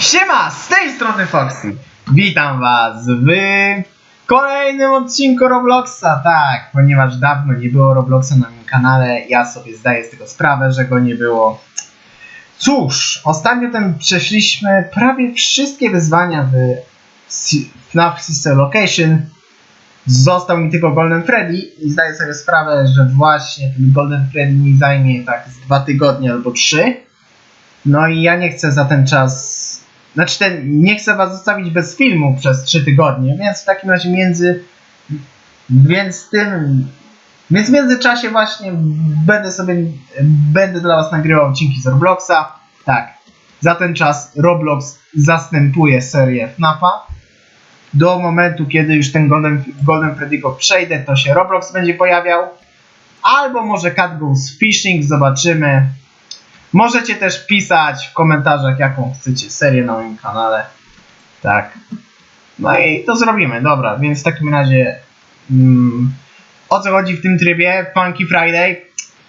Siema, z tej strony Foxy. Witam was w kolejnym odcinku Robloxa. Tak, ponieważ dawno nie było Robloxa na moim kanale, ja sobie zdaję z tego sprawę, że go nie było. Cóż, ostatnio ten przeszliśmy prawie wszystkie wyzwania w FNAF Sister Location. Został mi tylko Golden Freddy i zdaję sobie sprawę, że właśnie ten Golden Freddy mi zajmie tak z dwa tygodnie albo trzy. No i ja nie chcę za ten czas. Znaczy, ten, nie chcę was zostawić bez filmu przez 3 tygodnie, więc w takim razie między. Więc tym. Więc w międzyczasie właśnie będę sobie. Będę dla was nagrywał odcinki z Robloxa. Tak. Za ten czas Roblox zastępuje serię FNAFa. Do momentu, kiedy już ten Golden, Golden Freddy'ego przejdę, to się Roblox będzie pojawiał. Albo może Cat Goes Fishing, zobaczymy. Możecie też pisać w komentarzach, jaką chcecie serię na moim kanale. Tak. No i to zrobimy, dobra, więc w takim razie. Mm, o co chodzi w tym trybie? Funky Friday?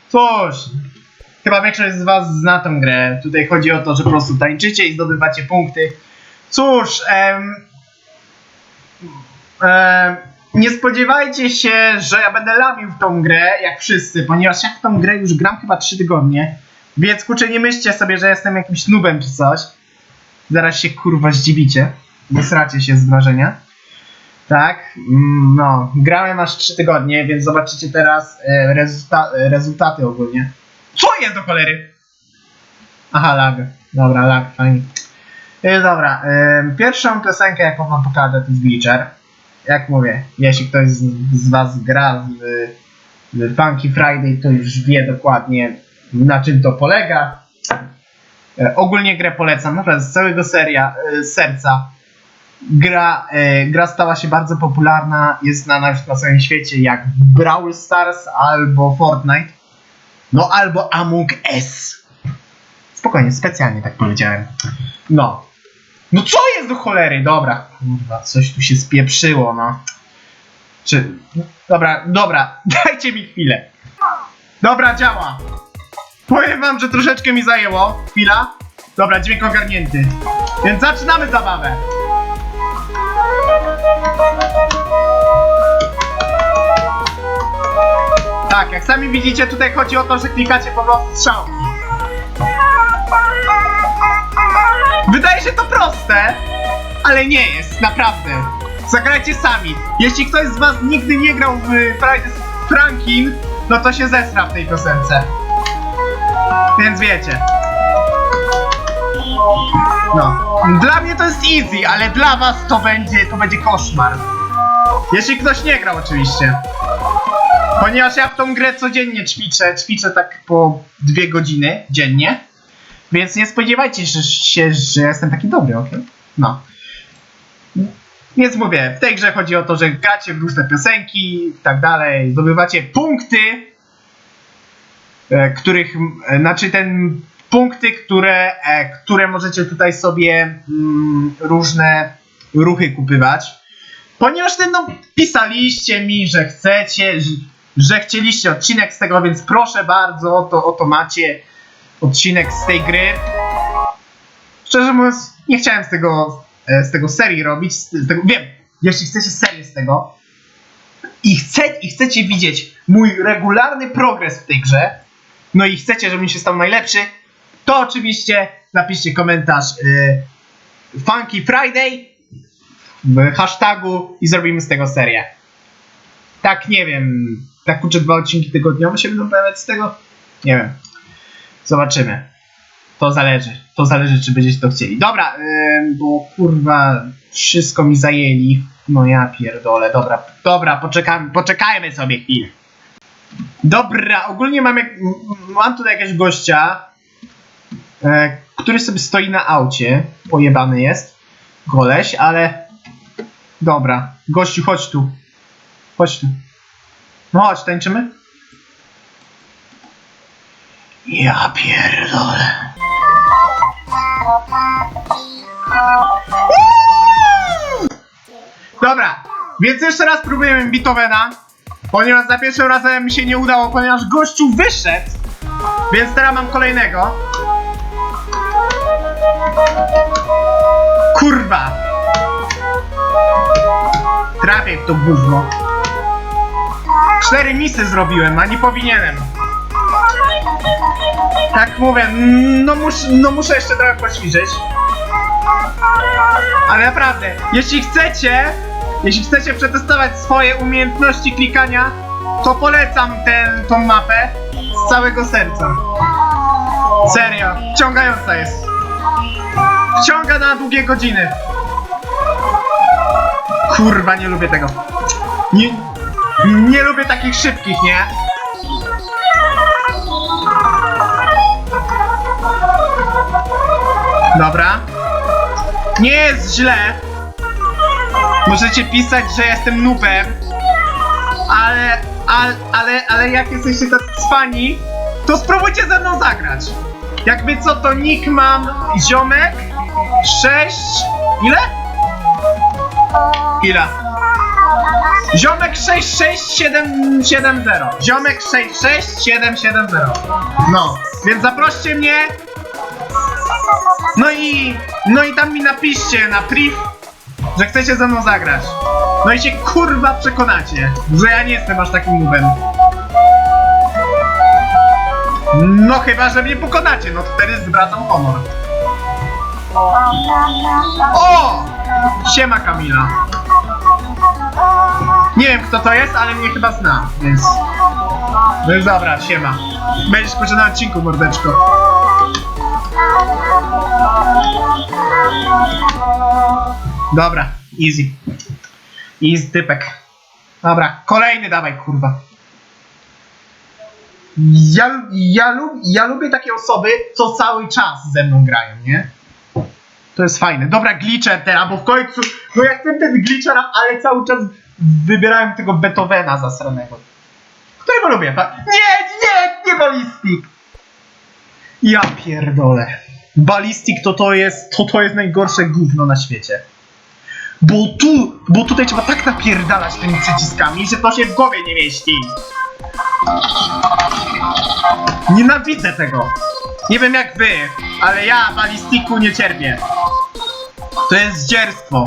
Cóż, chyba większość z Was zna tę grę. Tutaj chodzi o to, że po prostu tańczycie i zdobywacie punkty. Cóż, em, em, nie spodziewajcie się, że ja będę lamił w tą grę, jak wszyscy, ponieważ ja w tą grę już gram chyba 3 tygodnie. Więc kurczę, nie myślcie sobie, że jestem jakimś nubem czy coś. Zaraz się kurwa zdziwicie. Nie sracie się z wrażenia. Tak, mm, no, grałem aż 3 tygodnie, więc zobaczycie teraz e, rezulta e, rezultaty ogólnie. Co jest do cholery? Aha, lag. Dobra, lag, fajnie. E, dobra, e, pierwszą piosenkę, jaką wam pokażę, to jest Glitcher. Jak mówię, jeśli ktoś z, z was gra w, w Funky Friday, to już wie dokładnie, na czym to polega. E, ogólnie grę polecam, naprawdę z całego seria, e, serca. Gra, e, gra stała się bardzo popularna, jest znana już na całym świecie jak Brawl Stars albo Fortnite. No albo Among Us. Spokojnie, specjalnie tak powiedziałem. No. No co jest do cholery? Dobra. Kurwa, coś tu się spieprzyło, no. Czy... Dobra, dobra, dajcie mi chwilę. Dobra, działa. Powiem wam, że troszeczkę mi zajęło. Chwila. Dobra, dźwięk ogarnięty. Więc zaczynamy zabawę. Tak, jak sami widzicie, tutaj chodzi o to, że klikacie po prostu strzałki. Wydaje się to proste, ale nie jest, naprawdę. Zagrajcie sami. Jeśli ktoś z was nigdy nie grał w Friday Frankin, no to się zesra w tej piosence. Więc wiecie. No. Dla mnie to jest easy, ale dla was to będzie, to będzie koszmar. Jeśli ktoś nie grał oczywiście. Ponieważ ja w tą grę codziennie ćwiczę, ćwiczę tak po dwie godziny dziennie. Więc nie spodziewajcie się, że jestem taki dobry, ok? No. Więc mówię, w tej grze chodzi o to, że gracie w różne piosenki i tak dalej, zdobywacie punkty, których, e, znaczy ten punkty, które, e, które możecie tutaj sobie mm, różne ruchy kupywać. Ponieważ no, pisaliście mi, że chcecie, że, chcieliście odcinek z tego, więc proszę bardzo, oto, oto macie odcinek z tej gry. Szczerze mówiąc, nie chciałem z tego, e, z tego serii robić, tego, wiem, jeśli chcecie serię z tego i, chce, i chcecie widzieć mój regularny progres w tej grze, no i chcecie, żebym się stał najlepszy, to oczywiście napiszcie komentarz y, Funky Friday w hashtagu i zrobimy z tego serię. Tak, nie wiem, tak kurczę dwa odcinki tygodniowe się będą pojawiać z tego? Nie wiem. Zobaczymy. To zależy. To zależy, czy będziecie to chcieli. Dobra, ym, bo kurwa wszystko mi zajęli. No ja pierdolę. Dobra, dobra, poczekamy, poczekajmy sobie chwilę. Dobra, ogólnie mam, jak, mam tutaj jakiegoś gościa, e, który sobie stoi na aucie. Pojebany jest. Koleś, ale... Dobra, gościu, chodź tu. Chodź tu. No chodź, tańczymy? Ja pierdolę. Dobra, więc jeszcze raz próbujemy Beethovena, Ponieważ za pierwszym razem mi się nie udało, ponieważ gościu wyszedł. Więc teraz mam kolejnego. Kurwa! Trafię w to gówno. Cztery misy zrobiłem, a nie powinienem. Tak mówię, no, mus, no muszę jeszcze trochę poćwiczyć. Ale naprawdę, jeśli chcecie, jeśli chcecie przetestować swoje umiejętności klikania, to polecam tę tą mapę z całego serca. Serio, wciągająca jest. Wciąga na długie godziny. Kurwa, nie lubię tego. Nie, nie lubię takich szybkich, nie? Dobra. Nie jest źle. Możecie pisać, że jestem noobem. Ale, ale, ale, ale jak jesteście tacy cwani, to spróbujcie ze mną zagrać. Jakby co, to nick mam ziomek 6... Ile? Ile? Ziomek 66770. Ziomek 66770. No, więc zaproście mnie. No i no i tam mi napiszcie na priv, że chcecie ze mną zagrać. No i się kurwa przekonacie, że ja nie jestem aż takim nubem. No chyba, że mnie pokonacie, no wtedy zwracam honor. O! Siema Kamila. Nie wiem kto to jest, ale mnie chyba zna, więc... No już dobra, siema. Będziesz na odcinku, mordeczko. Dobra, easy. Easy typek. Dobra, kolejny dawaj, kurwa. Ja, ja, lub, ja lubię takie osoby, co cały czas ze mną grają, nie? To jest fajne. Dobra, glitcher teraz, bo w końcu... No ja chcę ten glitcher, ale cały czas wybierałem tego Beethovena zasranego. Którego lubię? Nie, nie, nie Ballistic! Ja pierdolę. Ballistic to to jest, to to jest najgorsze gówno na świecie. Bo tu, bo tutaj trzeba tak napierdalać tymi przyciskami, że to się w głowie nie mieści. Nienawidzę tego. Nie wiem jak wy, ale ja balistiku nie cierpię. To jest zdzierstwo.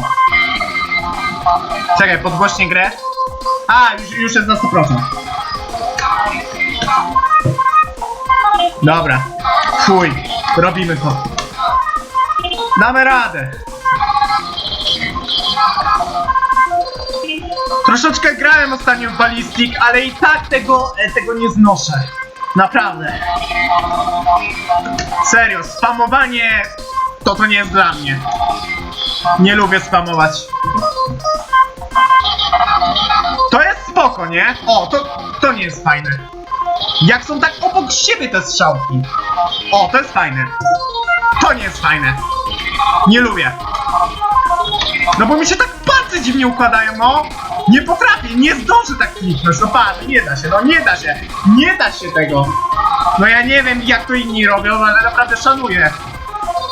Czekaj, podgłośnie grę. A, już, już jest na 100%. Dobra. Chuj, robimy to. Damy radę. Troszeczkę grałem ostatnio w Ballistic, ale i tak tego, e, tego nie znoszę. Naprawdę. Serio, spamowanie to to nie jest dla mnie. Nie lubię spamować. To jest spoko, nie? O, to, to nie jest fajne. Jak są tak obok siebie te strzałki. O, to jest fajne. To nie jest fajne. Nie lubię. No bo mi się tak palce dziwnie układają, no. Nie potrafię, nie zdążę tak kliknąć. No patrz, nie da się, no nie da się. Nie da się tego. No ja nie wiem jak to inni robią, ale naprawdę szanuję.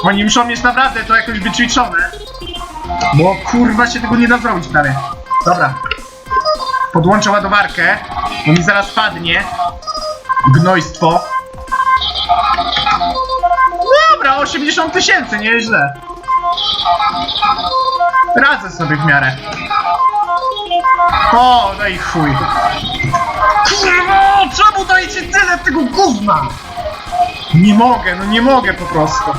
Oni muszą mieć naprawdę to jakoś wyćwiczone. Bo kurwa się tego nie da zrobić prawie. Dobra. Podłączę ładowarkę, bo mi zaraz padnie. Gnojstwo. Dobra, 80 tysięcy, nieźle. Radzę sobie w miarę. O, i chuj. Kurwa, czemu dajecie tyle tego gówna? Nie mogę, no nie mogę po prostu.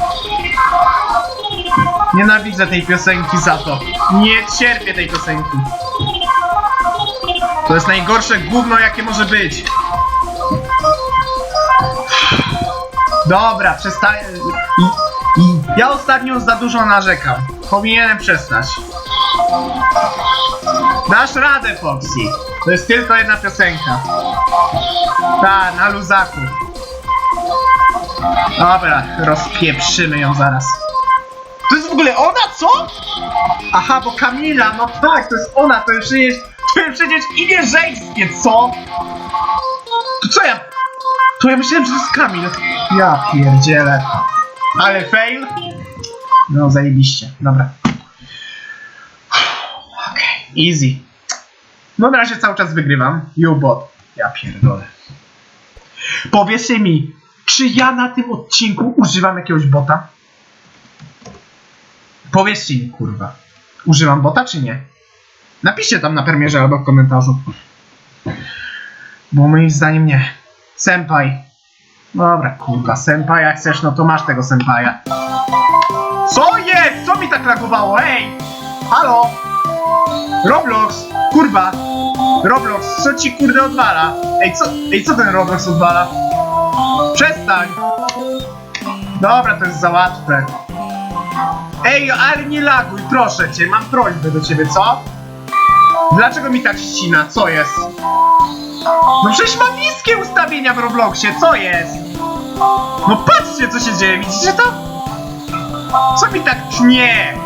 Nienawidzę tej piosenki za to. Nie cierpię tej piosenki. To jest najgorsze gówno, jakie może być. Dobra, i, ja ostatnio za dużo narzekam. Powinienem przestać. Dasz radę, Foxy. To jest tylko jedna piosenka. Ta, na luzaku. Dobra, rozpieprzymy ją zaraz. To jest w ogóle ona, co? Aha, bo Kamila, no tak, to jest ona, to jest przecież, to jest przecież imię żeńskie, co? To co ja? To ja myślałem, że to jest Kamil. Ja pierdzielę. Ale fail? No, zajebiście. Dobra. Easy. No na razie cały czas wygrywam. U-bot. Ja pierdolę. Powiedzcie mi, czy ja na tym odcinku używam jakiegoś bota? Powiedzcie mi, kurwa. Używam bota, czy nie? Napiszcie tam na premierze albo w komentarzu. Bo moim zdaniem nie. Senpai. Dobra, kurwa, senpai, jak chcesz, no to masz tego senpaja. Co jest? Co mi tak lagowało? Ej! Halo? Roblox! Kurwa! Roblox, co ci kurde odwala? Ej, co, ej, co ten Roblox odwala? Przestań! Dobra, to jest za łatwe. Ej, ale nie laguj, proszę cię, mam prośbę do ciebie, co? Dlaczego mi tak ścina? Co jest? No przecież mam niskie ustawienia w Robloxie, co jest? No patrzcie, co się dzieje, widzicie to? Co mi tak tnie?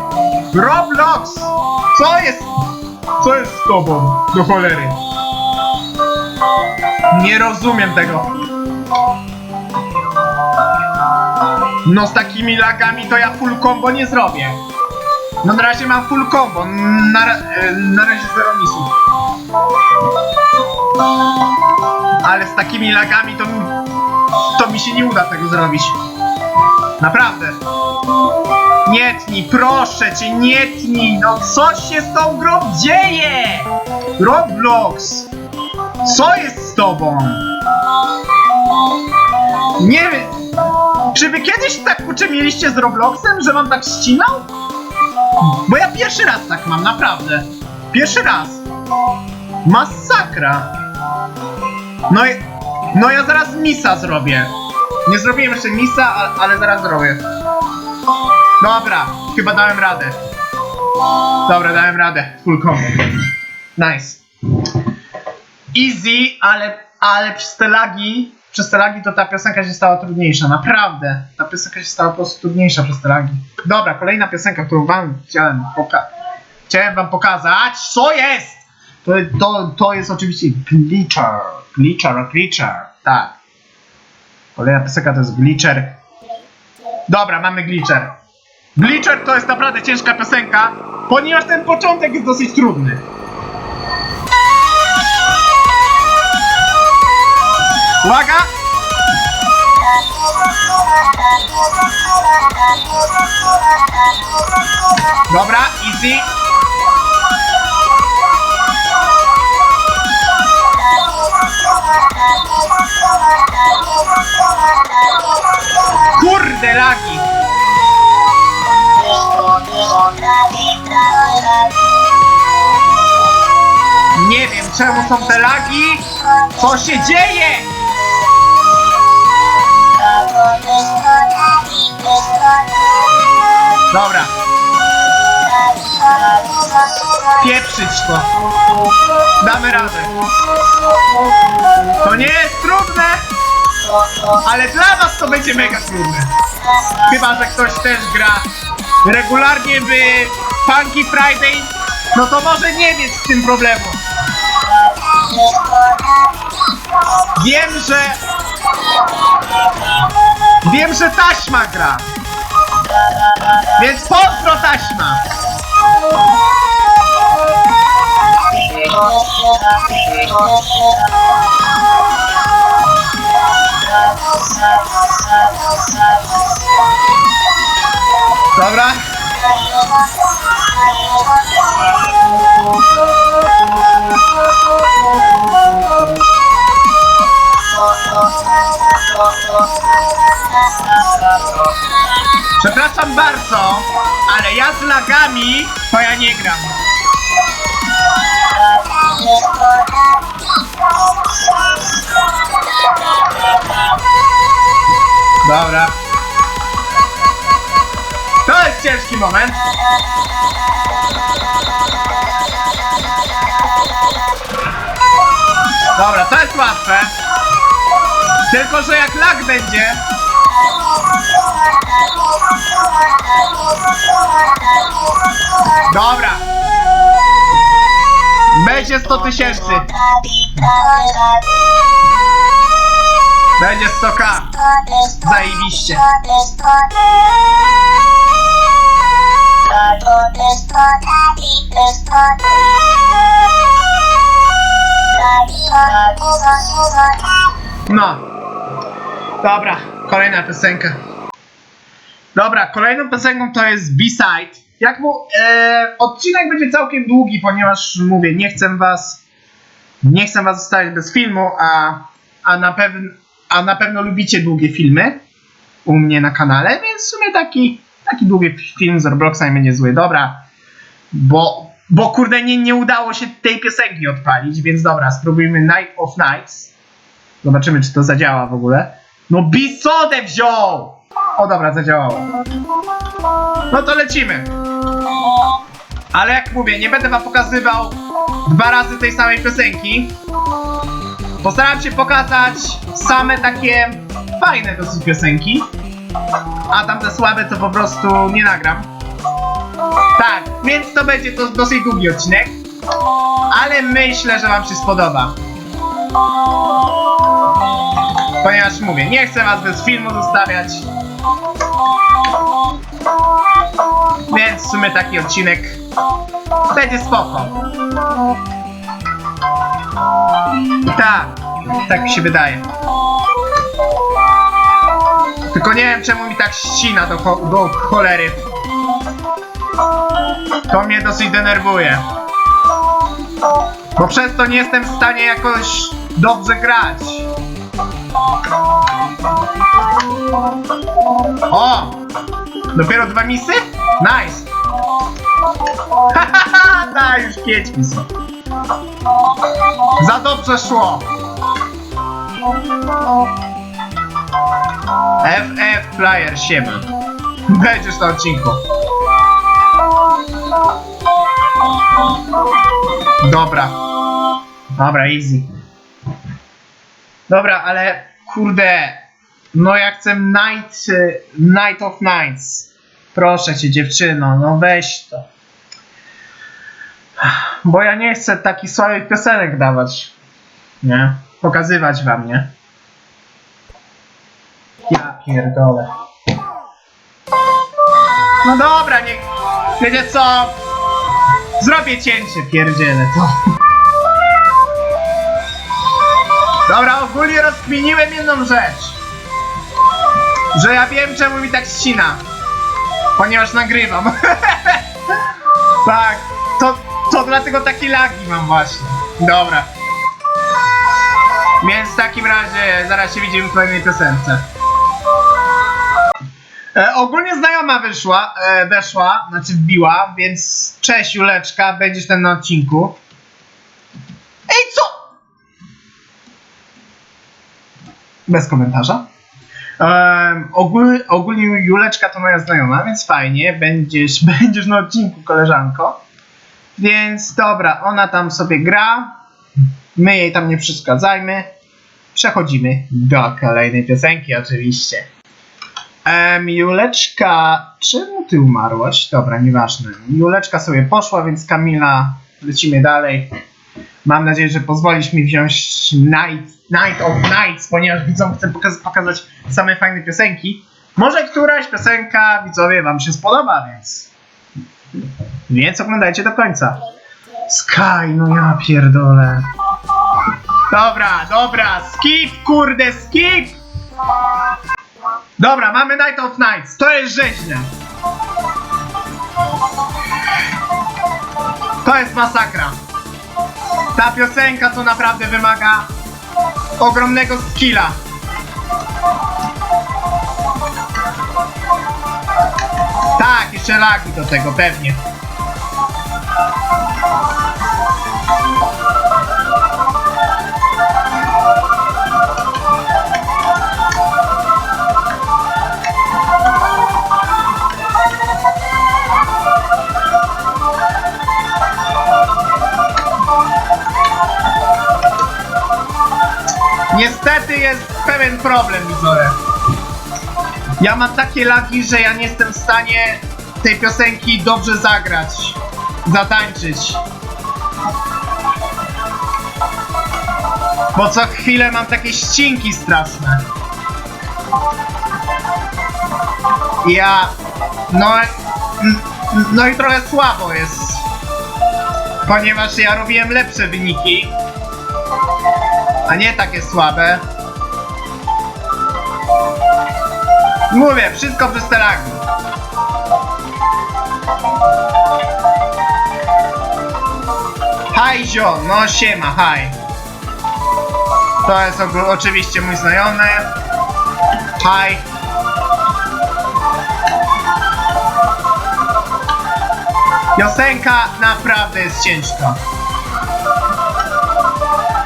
Roblox! Co jest? Co jest z tobą? Do cholery. Nie rozumiem tego. No z takimi lagami to ja full combo nie zrobię. No na razie mam full combo. Na, e, na razie zero. Ale z takimi lagami to, to mi się nie uda tego zrobić. Naprawdę. Nie tnij, proszę cię, nie tnij. No co się z tą grą dzieje? Roblox. Co jest z tobą? Nie wiem. Czy wy kiedyś tak kurczę mieliście z Robloxem, że wam tak ścinał? Bo ja pierwszy raz tak mam, naprawdę. Pierwszy raz. Masakra. No i... No ja zaraz misa zrobię. Nie zrobiłem jeszcze misa, ale zaraz zrobię. Dobra, chyba dałem radę. Dobra, dałem radę. Full combo. Nice. Easy, ale, ale przez te lagi, przez te lagi to ta piosenka się stała trudniejsza, naprawdę. Ta piosenka się stała po prostu trudniejsza przez te lagi. Dobra, kolejna piosenka, którą wam chciałem poka chciałem wam pokazać. Co jest? To, to, to jest oczywiście Glitcher. Glitcher, Glitcher. Tak. Kolejna piosenka to jest Glitcher. Dobra, mamy Glitcher. Glitcher to jest naprawdę ciężka piosenka, ponieważ ten początek jest dosyć trudny. Uwaga! Dobra, easy. Czemu są te lagi. Co się dzieje? Dobra, pieprzyć to. Damy radę. To nie jest trudne, ale dla was to będzie mega trudne. Chyba, że ktoś też gra regularnie w Funky Friday, no to może nie mieć z tym problemu. Wiem, że... Wiem, że taśma gra. Więc pozdro taśma. Dobra. Przepraszam bardzo, ale ja z lagami to ja nie gram. Dobra. Ciężki moment. Dobra, to jest łatwe. Tylko, że jak lag będzie... Dobra. Będzie 100 tysięcy. Będzie 100k. Zajebiście. No. Dobra, kolejna piosenka. Dobra, kolejną piosenką to jest B-side. jak mu, e, odcinek będzie całkiem długi, ponieważ mówię, nie chcę was, nie chcę was zostawić bez filmu, a, a, na pewn, a na pewno lubicie długie filmy u mnie na kanale, więc w sumie taki, taki długi film z Robloxa będzie zły. Dobra, bo, bo kurde nie, nie udało się tej piosenki odpalić, więc dobra, spróbujmy Night of Nights. Zobaczymy, czy to zadziała w ogóle. No Bisodę wziął! O dobra, zadziałało. No to lecimy. Ale jak mówię, nie będę wam pokazywał dwa razy tej samej piosenki. Postaram się pokazać same takie fajne dosyć piosenki. A tamte słabe to po prostu nie nagram. Tak, więc to będzie to dosyć długi odcinek. Ale myślę, że wam się spodoba. Ponieważ mówię, nie chcę was bez filmu zostawiać. Więc w sumie taki odcinek będzie spoko. Tak, tak mi się wydaje. Tylko nie wiem czemu mi tak ścina do, cho- do cholery. To mnie dosyć denerwuje. Bo przez to nie jestem w stanie jakoś dobrze grać. O! Dopiero dwa misy? Nice! Hahaha, tak, już pięć misy. Za dobrze szło. FF Flyer siema. Będziesz na odcinku. Dobra. Dobra, easy. Dobra, ale kurde. No ja chcę Night, Night of Nights. Proszę cię dziewczyno, no weź to. Bo ja nie chcę takich słabych piosenek dawać. Nie? Pokazywać wam, nie? Pierdolę. No dobra, niech... Wiecie co? Zrobię cięcie, pierdzielę to. Dobra, ogólnie rozkminiłem jedną rzecz. Że ja wiem, czemu mi tak ścina. Ponieważ nagrywam. tak, to, to dlatego takie lagi mam właśnie. Dobra. Więc w takim razie zaraz się widzimy w kolejnej piosence. E, ogólnie znajoma wyszła, e, weszła, znaczy wbiła, więc cześć Juleczka, będziesz ten na odcinku. Ej, co? Bez komentarza. Ogól, ogólnie Juleczka to moja znajoma, więc fajnie, będziesz, będziesz na odcinku, koleżanko. Więc dobra, ona tam sobie gra, my jej tam nie przeszkadzajmy. Przechodzimy do kolejnej piosenki oczywiście. Em, Juleczka, czemu ty umarłaś? Dobra, nieważne. Juleczka sobie poszła, więc Kamila, lecimy dalej. Mam nadzieję, że pozwolisz mi wziąć Night, Night of Nights, ponieważ widzom chcę pokaz pokazać same fajne piosenki. Może któraś piosenka, widzowie, wam się spodoba, więc... Więc oglądajcie do końca. Sky, no ja pierdolę. Dobra, dobra, skip, kurde, skip! Dobra, mamy Night of Nights, to jest rzeźne. To jest masakra. Ta piosenka to naprawdę wymaga ogromnego skilla. Tak, jeszcze lagi do tego, pewnie. Niestety jest pewien problem, widzowie. Ja mam takie lagi, że ja nie jestem w stanie tej piosenki dobrze zagrać, zatańczyć. Bo co chwilę mam takie ścinki straszne. Ja... No... No i trochę słabo jest. Ponieważ ja robiłem lepsze wyniki a nie takie słabe. Mówię, wszystko przez te. Haj zio, no siema, haj. To jest oczywiście mój znajomy. Haj. Piosenka naprawdę jest ciężka.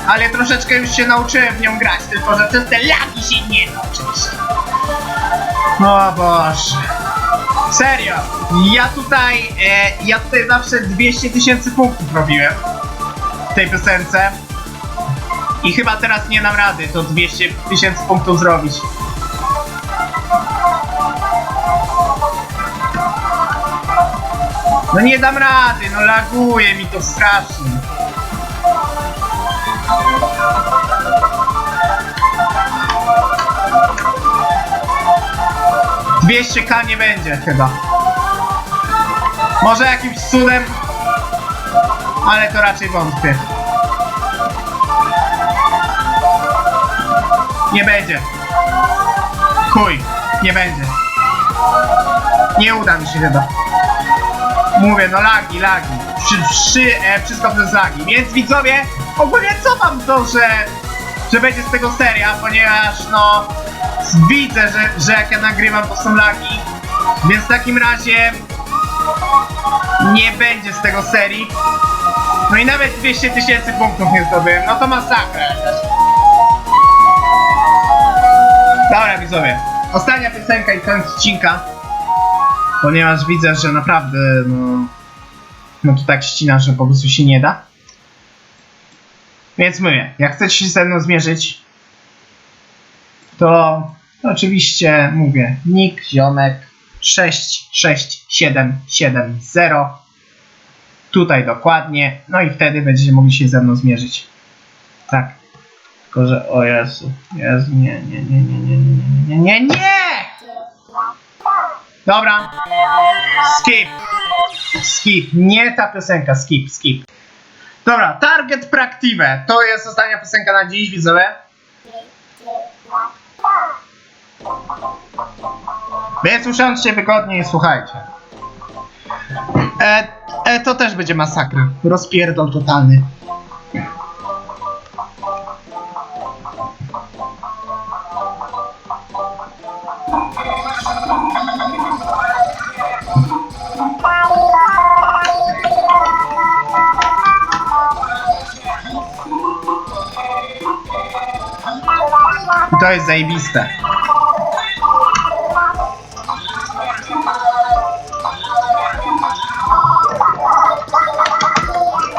Ale troszeczkę już się nauczyłem w nią grać, tylko że przez te lagi się nie oczywiście. O Boże. Serio, ja tutaj, e, ja tutaj zawsze 200 tysięcy punktów robiłem w tej piosence. I chyba teraz nie dam rady to 200 tysięcy punktów zrobić. No nie dam rady, no laguje mi to strasznie. Dwieście k nie będzie chyba. Może jakimś cudem, ale to raczej wątpię. Nie będzie. Chuj, nie będzie. Nie uda mi się chyba. Mówię, no lagi, lagi. E, wszystko przez lagi. Więc widzowie, ogólnie cofam to, że, że będzie z tego seria, ponieważ no widzę, że, że jak ja nagrywam to są lagi. Więc w takim razie nie będzie z tego serii. No i nawet 200 tysięcy punktów nie zdobyłem. No to masakra. Dobra widzowie, ostatnia piosenka i koniec odcinka. Ponieważ widzę, że naprawdę no, no to tak ścina, że po prostu się nie da. Więc mówię, jak chcecie się ze mną zmierzyć, to oczywiście mówię nick ziomek 66770 tutaj dokładnie, no i wtedy będziecie mogli się ze mną zmierzyć. Tak. Tylko, że o Jezu, Jezu, nie, nie, nie, nie, nie, nie, nie, nie, nie! Dobra. Skip. Skip. Nie ta piosenka, skip, skip. Dobra, Target Practive. To jest ostatnia piosenka na dziś, widzowie. Więc usiądźcie wygodnie i słuchajcie. E, e, to też będzie masakra. Rozpierdol totalny. To jest zajebiste.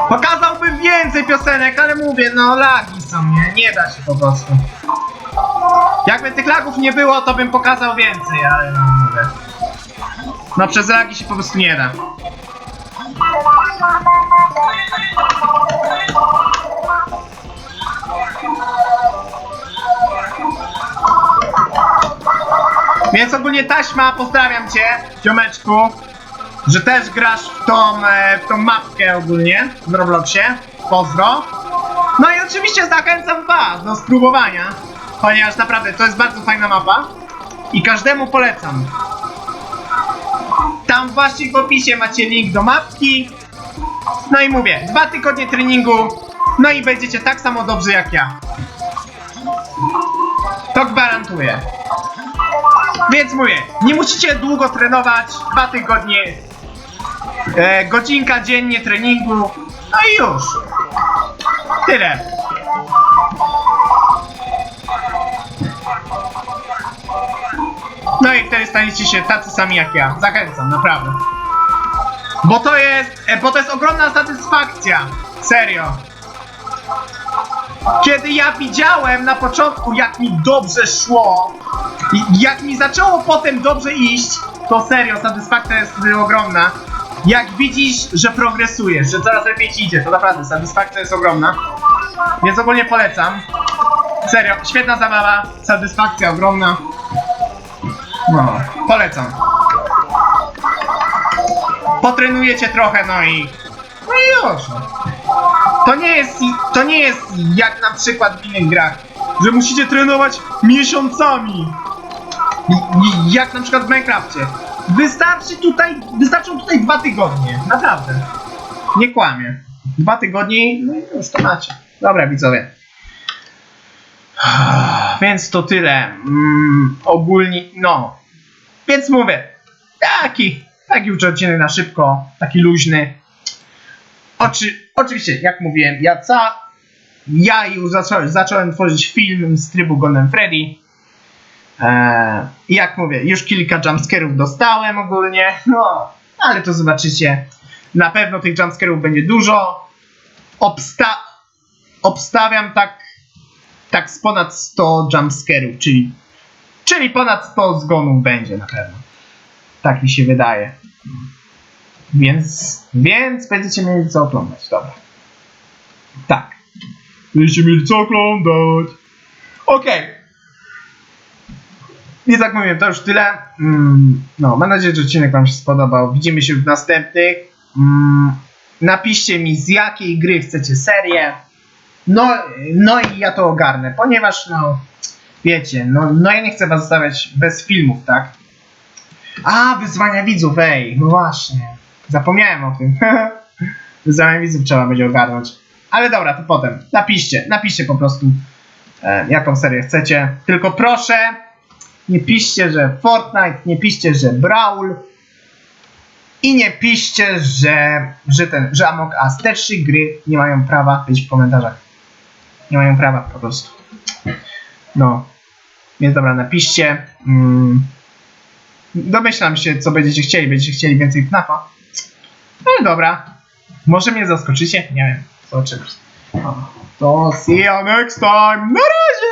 Pokazałbym więcej piosenek, ale mówię, no lagi są, nie? Nie da się po prostu. Jakby tych lagów nie było, to bym pokazał więcej, ale no mówię. No przez lagi się po prostu nie da. Więc ogólnie taśma, pozdrawiam cię, ziomeczku, że też grasz w tą, e, w tą mapkę ogólnie w Robloxie. Pozdro. No i oczywiście zachęcam was do spróbowania, ponieważ naprawdę to jest bardzo fajna mapa i każdemu polecam. Tam właśnie w opisie macie link do mapki. No i mówię, dwa tygodnie treningu, no i będziecie tak samo dobrzy jak ja. To gwarantuję. Więc mówię, nie musicie długo trenować, dwa tygodnie, e, godzinka dziennie treningu, no i już. Tyle. No i wtedy staniecie się tacy sami jak ja. Zachęcam, naprawdę. Bo to jest, e, bo to jest ogromna satysfakcja. Serio. Kiedy ja widziałem na początku, jak mi dobrze szło, i jak mi zaczęło potem dobrze iść, to serio, satysfakcja jest ogromna. Jak widzisz, że progresujesz, że coraz lepiej ci idzie, to naprawdę satysfakcja jest ogromna. Więc ogólnie polecam. Serio, świetna zabawa, satysfakcja ogromna. No, polecam. Potrenujecie trochę, no i... No i już. To nie jest, to nie jest jak na przykład w innych grach, że musicie trenować miesiącami. I- i- Jak na przykład w Minecrafcie. Wystarczy tutaj, wystarczą tutaj dwa tygodnie. Naprawdę. Nie kłamię. dwa tygodnie, no i już to macie. Dobra, widzowie. Więc to tyle. Mm, ogólnie, no. Więc mówię, taki, taki już odcinek na szybko, taki luźny. Oczy, oczywiście, jak mówiłem, ja ca, ja już zacząłem, zacząłem tworzyć film z trybu Golden Freddy. Eee, jak mówię, już kilka jumpscarów dostałem ogólnie, no, ale to zobaczycie. Na pewno tych jumpscarów będzie dużo. Obsta obstawiam tak, tak z ponad 100 jumpscarów, czyli, czyli ponad 100 zgonów będzie na pewno. Tak mi się wydaje. Więc, więc będziecie mieli co oglądać, dobra. Tak. Będziecie mieli co oglądać. Okej. I tak mówię, to już tyle. Mm, no, mam nadzieję, że odcinek Wam się spodobał. Widzimy się w następnych. Mm, napiszcie mi, z jakiej gry chcecie serię. No, no i ja to ogarnę, ponieważ, no, wiecie, no, no ja nie chcę Was zostawiać bez filmów, tak? A, wyzwania widzów, ej, no właśnie. Zapomniałem o tym. wyzwania widzów trzeba będzie ogarnąć. Ale dobra, to potem. Napiszcie, napiszcie po prostu, e, jaką serię chcecie. Tylko proszę, nie piszcie, że Fortnite, nie piszcie, że Brawl i nie piszcie, że, że ten, że Among Us. Te trzy gry nie mają prawa być w komentarzach. Nie mają prawa po prostu. No. Więc dobra, napiszcie. Mm. Domyślam się, co będziecie chcieli. Będziecie chcieli więcej FNAFa. No dobra. Może mnie zaskoczycie? Nie wiem. Zobaczymy. To see you next time. Na razie!